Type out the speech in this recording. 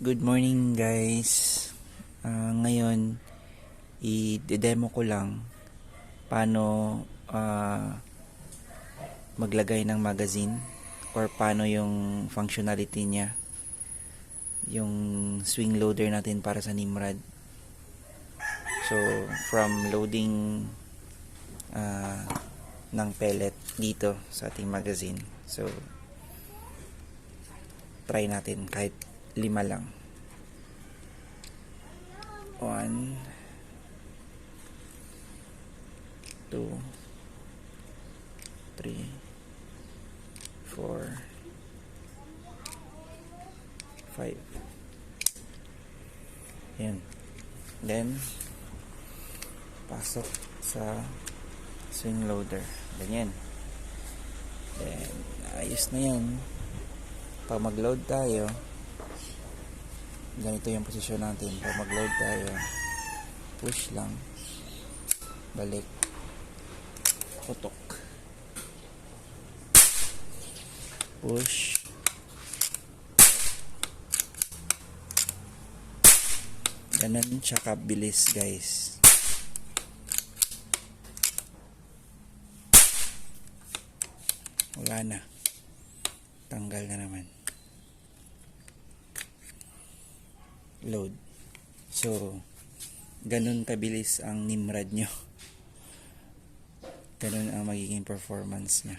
Good morning guys. Ah, ngayon i-demo ko lang paano ah, maglagay ng magazine or paano yung functionality niya. Yung swing loader natin para sa Nimrod. So from loading ah, ng pellet dito sa ating magazine. So try natin kahit lima lang. One, two, three, four, five. Yan. Then, pasok sa swing loader. Ganyan. Then, ayos na yan. Pag mag-load tayo, ganito yung posisyon natin. Pag mag-load tayo, push lang, balik, putok. Push. Ganun siya kabilis guys. Wala na. Tanggal na naman. Load. So, ganun kabilis ang Nimrod nyo. Ganun ang magiging performance niya.